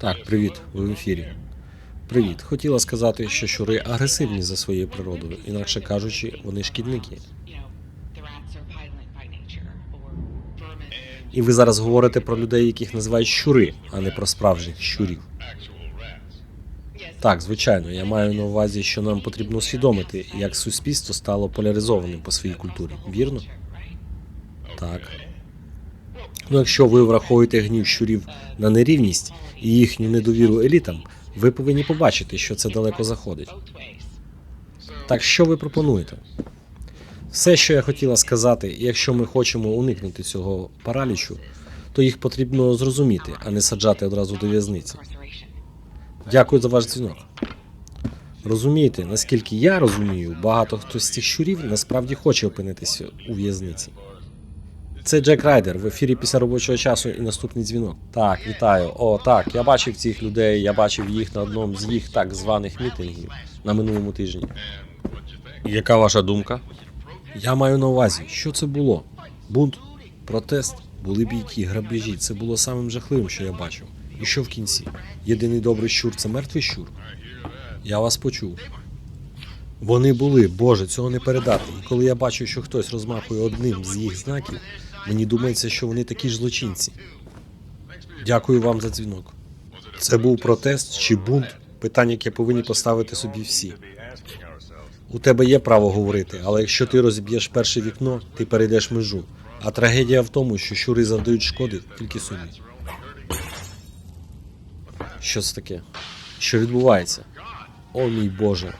Так, привіт, ви в ефірі. Привіт. Хотіла сказати, що щури агресивні за своєю природою, інакше кажучи, вони шкідники. І ви зараз говорите про людей, яких називають щури, а не про справжніх щурів. Так, звичайно, я маю на увазі, що нам потрібно усвідомити, як суспільство стало поляризованим по своїй культурі. Вірно? Так. Ну, якщо ви враховуєте гнів щурів на нерівність і їхню недовіру елітам, ви повинні побачити, що це далеко заходить. Так що ви пропонуєте? Все, що я хотіла сказати, якщо ми хочемо уникнути цього паралічу, то їх потрібно зрозуміти, а не саджати одразу до в'язниці. Дякую за ваш дзвінок. Розумієте, наскільки я розумію, багато хто з цих щурів насправді хоче опинитися у в'язниці. Це Джек Райдер в ефірі після робочого часу і наступний дзвінок. Так, вітаю. О, так, я бачив цих людей, я бачив їх на одному з їх так званих мітингів на минулому тижні. Яка ваша думка? Я маю на увазі, що це було? Бунт, протест, були бійки, грабежі. Це було самим жахливим, що я бачив. І що в кінці? Єдиний добрий щур це мертвий щур. Я вас почув. Вони були, Боже, цього не передати. І коли я бачу, що хтось розмахує одним з їх знаків, мені думається, що вони такі ж злочинці. Дякую вам за дзвінок. Це був протест чи бунт? Питання, яке повинні поставити собі всі. У тебе є право говорити, але якщо ти розіб'єш перше вікно, ти перейдеш межу. А трагедія в тому, що щури завдають шкоди тільки собі. Що це таке? Що відбувається? О мій Боже.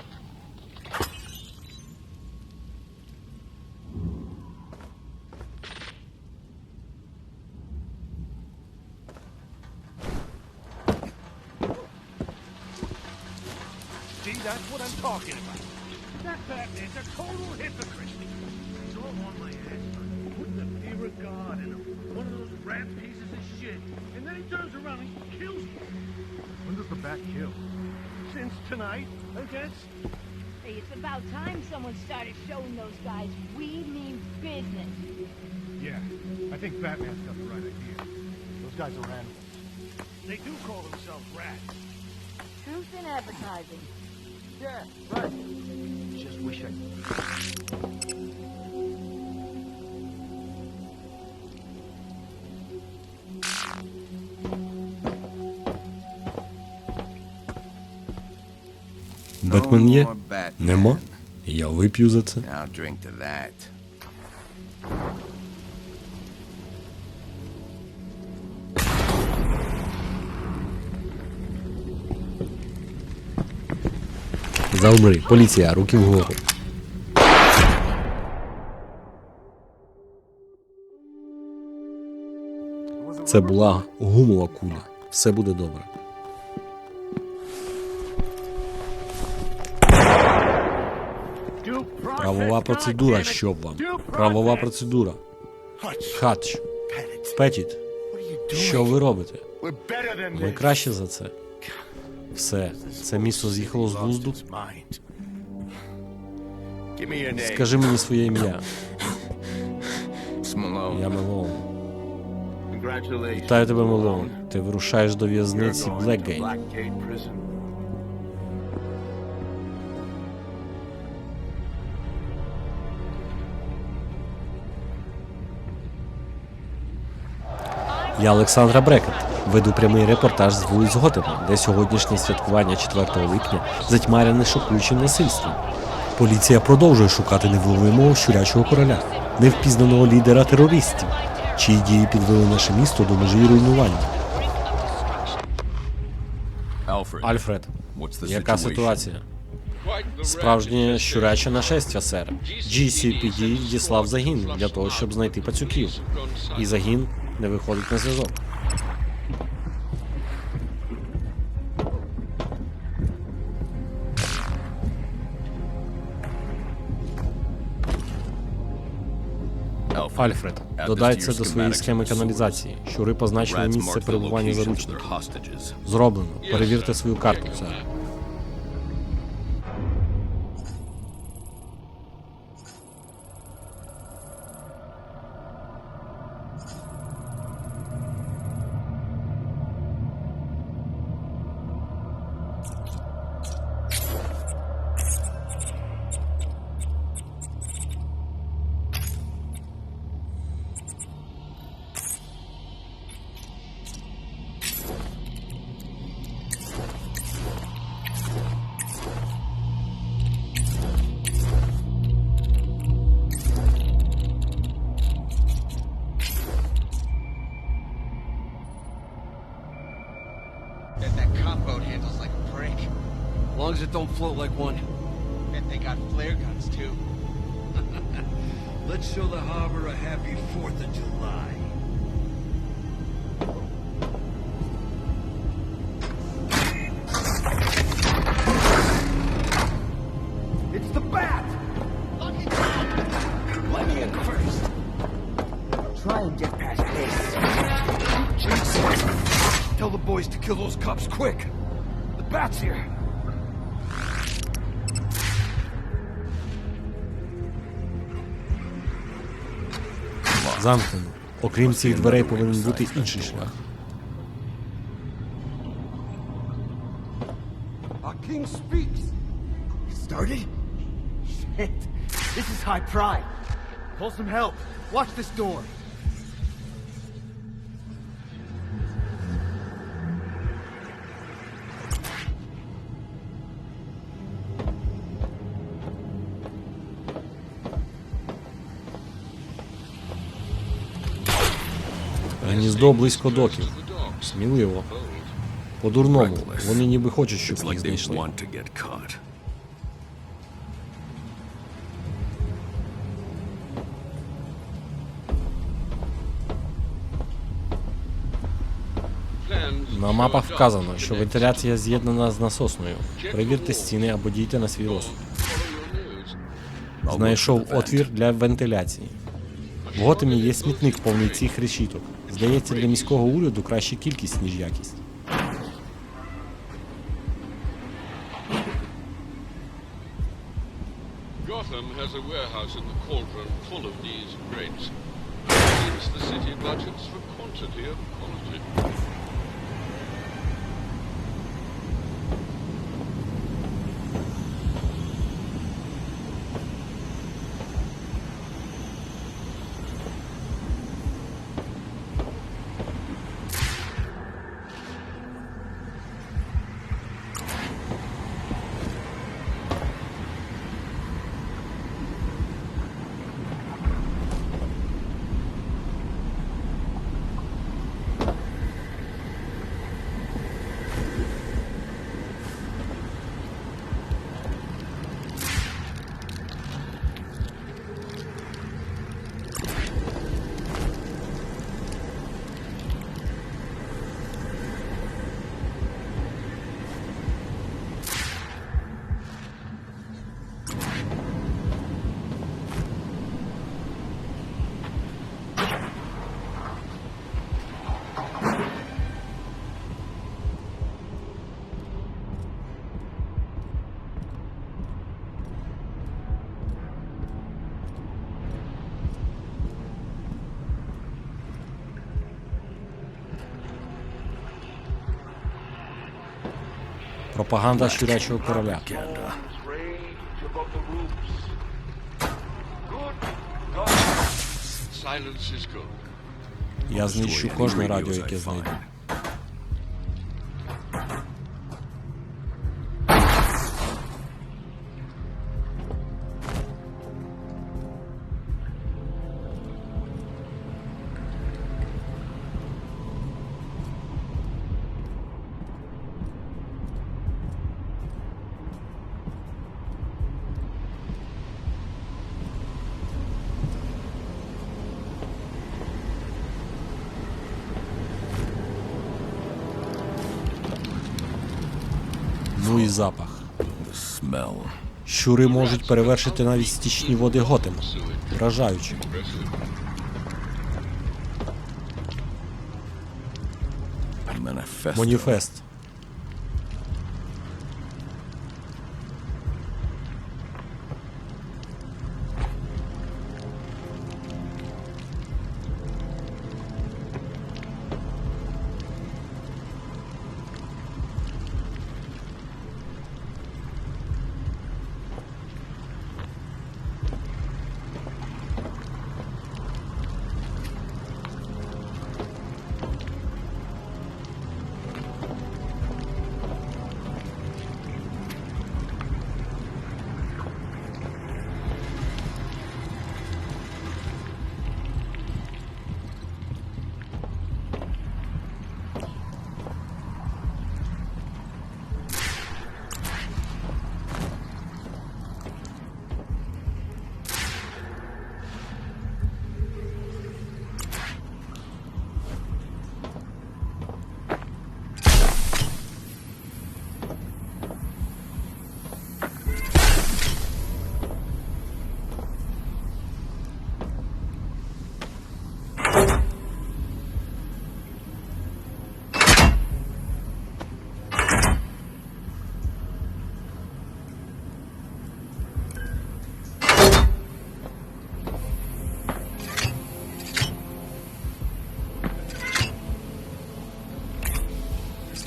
That's what I'm talking about. That Batman's a total hypocrite. He's all on my ass for putting the fear of God in. One of those rat pieces of shit. And then he turns around and kills me. When does the bat kill? Since tonight, I guess. Hey, it's about time someone started showing those guys we mean business. Yeah, I think Batman's got the right idea. Those guys are animals. They do call themselves rats. Truth in advertising. Yeah, right. Just wish I... Бетмен є? Нема? Я вип'ю за це. I'll drink to that. Заумри, поліція, руки вгору. Це була гумова куля. Все буде добре. Правова процедура, щоб вам. Правова процедура. Хач, Петіт, що ви робите? Ми краще за це. Все, це місто з'їхало з глузду. Скажи мені своє ім'я. Я Мелоун. Вітаю тебе, Мелоун. Ти вирушаєш до в'язниці Блекгейт. Я Олександра Брекет. Веду прямий репортаж з вулиць Готема, де сьогоднішнє святкування 4 липня затьмарене шокуючим насильством. Поліція продовжує шукати невловимого щурячого короля, невпізнаного лідера терористів, чиї дії підвели наше місто до межі руйнування. Альфред, яка ситуація? Справжнє щуряче нашестя, сер. GCPD відіслав загін для того, щоб знайти пацюків. І загін не виходить на зв'язок. Альфред, додай це до своєї схеми каналізації. Щури позначили місце перебування заручників. Зроблено. Перевірте свою карту, сер. Long as it don't float like one. Bet they got flare guns too. Let's show the harbor a happy 4th of July. It's the bat! Let me in first. Try and get past this. Jesus! Tell the boys to kill those cops quick. The bat's here. Замкнено. Окрім цих дверей повинен бути інший шлях. This is high pride. Call some help. Watch this door. Гніздо близько доків. Сміливо. По-дурному. Вони ніби хочуть, щоб їх знайшли. На мапах вказано, що вентиляція з'єднана з насосною. Перевірте стіни або дійте на свій розсуд. Знайшов отвір для вентиляції. В Готемі є смітник повний цих решіток. Здається, для міського уряду краще кількість, ніж якість. Пропаганда щурячого короля. Я знищу кожне радіо, яке знайду. Щури можуть перевершити навіть стічні води Готема. Вражаючи. Маніфест.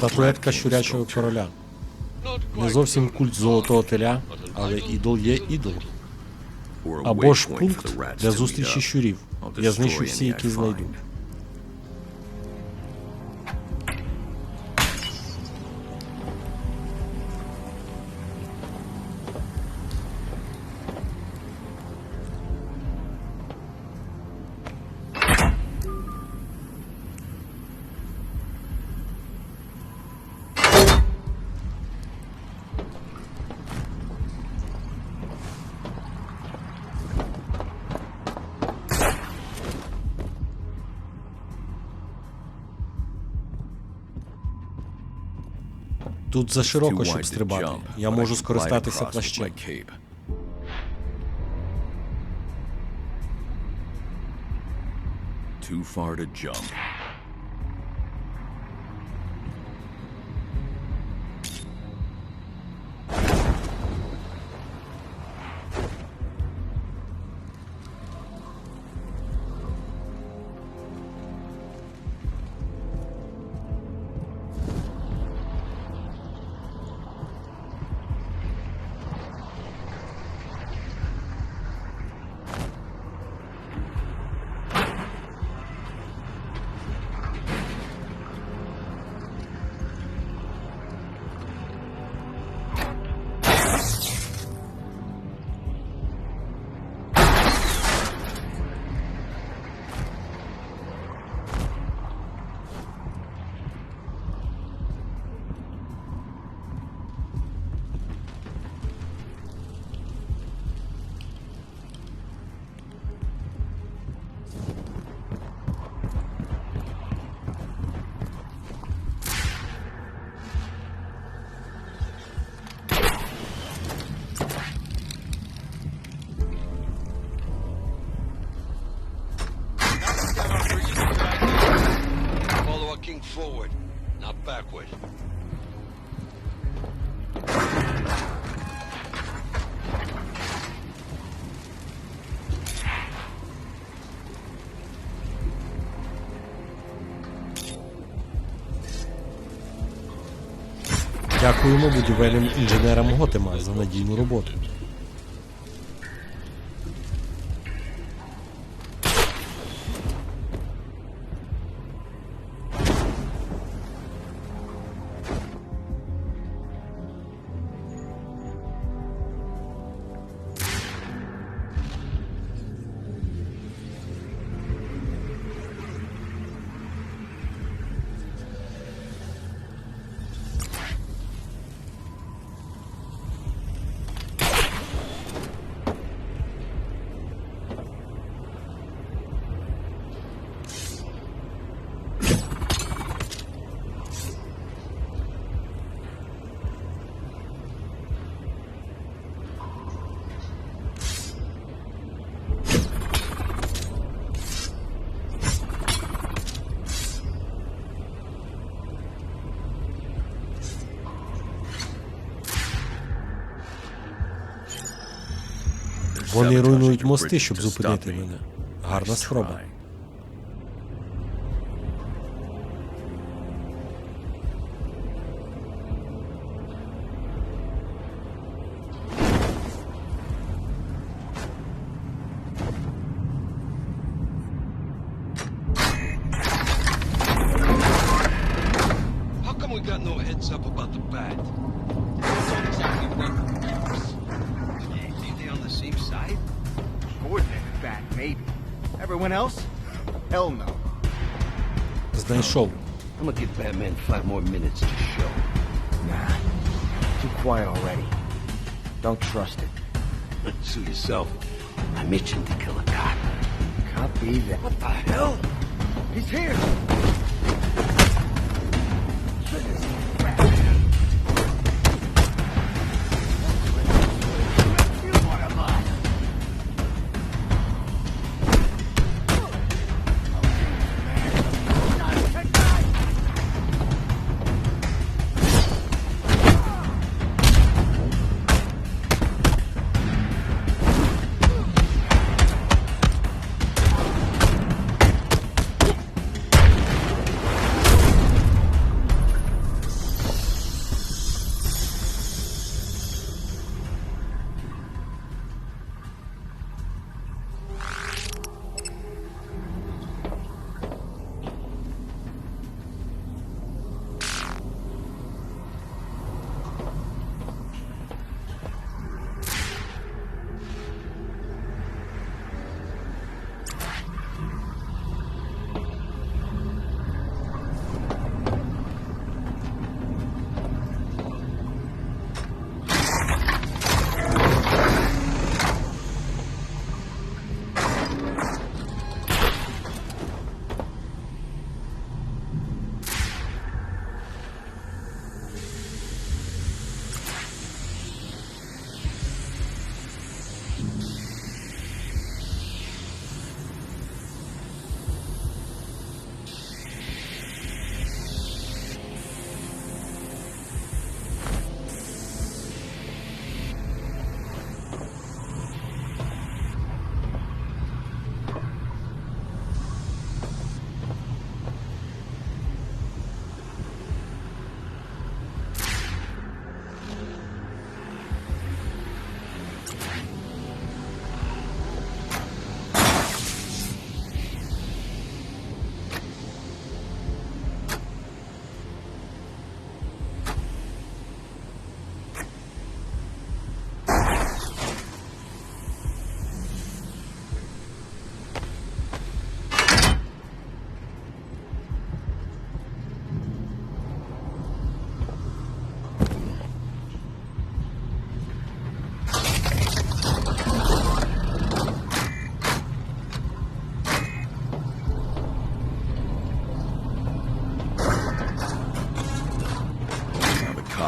Статуетка щурячого короля. Не зовсім культ золотого теля, але ідол є ідол. Або ж пункт для зустрічі щурів. Я знищу всі, які знайду. Тут зашироко, щоб стрибати. Я можу скористатися плащем. Too far to jump. Дякуємо будівельним інженерам Готема за надійну роботу. Вони руйнують мости, щоб зупинити мене. Гарна спроба. Everyone else? Hell no. Знайшов. I'm gonna give Batman five more minutes to show. Nah. Too quiet already. Don't trust it. Sue yourself. I'm itching to kill a cop. Copy that. What the hell? He's here!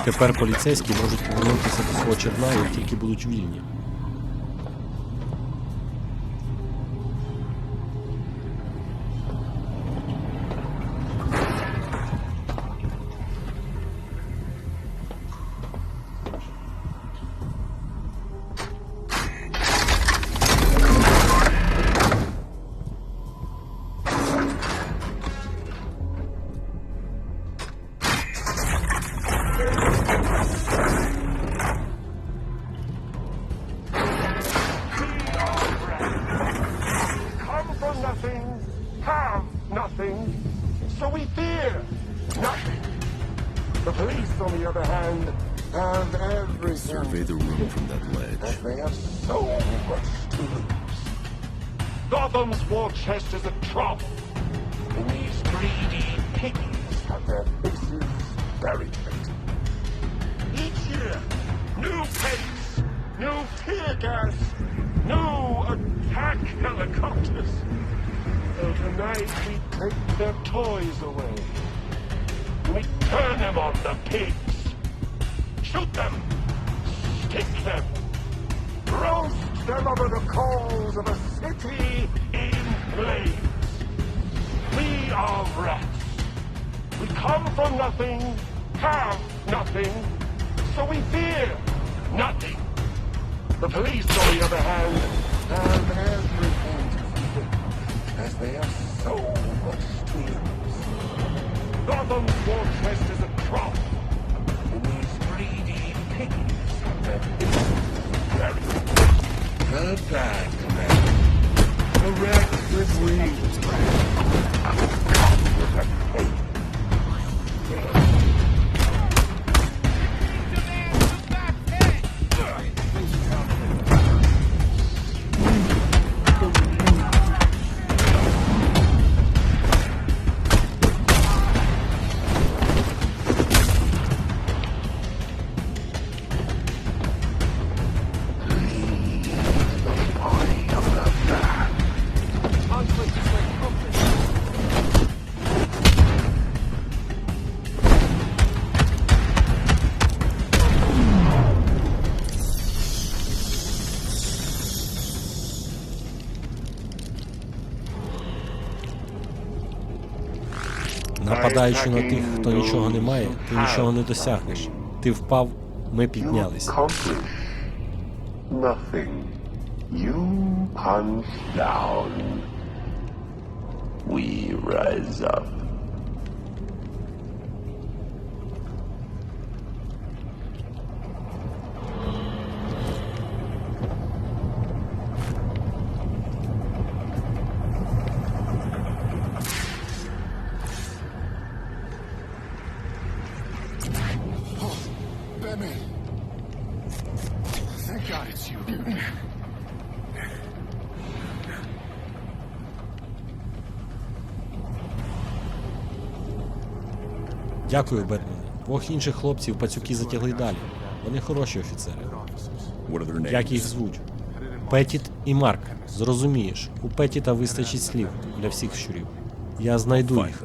Тепер поліцейські можуть повернутися до свого черна, як тільки будуть вільні. So we fear nothing. The police, on the other hand, have everything. Survey the room from that ledge. They have so much to lose. Gotham's war chest is a trough, and these greedy piggies have their faces buried in it. Each year, new pace, new tear gas, new attack helicopters. So tonight we take their toys away. We turn them on the pigs. Shoot them. Stick them. Roast them over the coals of a city in flames. We are rats. We come from nothing, have nothing, so we fear nothing. The police, on the other hand, have everything to fear, as they have so. Gotham's fortress is a trap. These greedy pigs have their bad, Commander. The wreck with with a. Нападаючи на тих, хто нічого не має, ти нічого не досягнеш. Ти впав, ми down. We rise up. Дякую, Бетмен. Двох інших хлопців пацюки затягли далі. Вони хороші офіцери. Як їх звуть? Петіт і Марк. Зрозумієш, у Петіта вистачить слів для всіх щурів. Я знайду їх.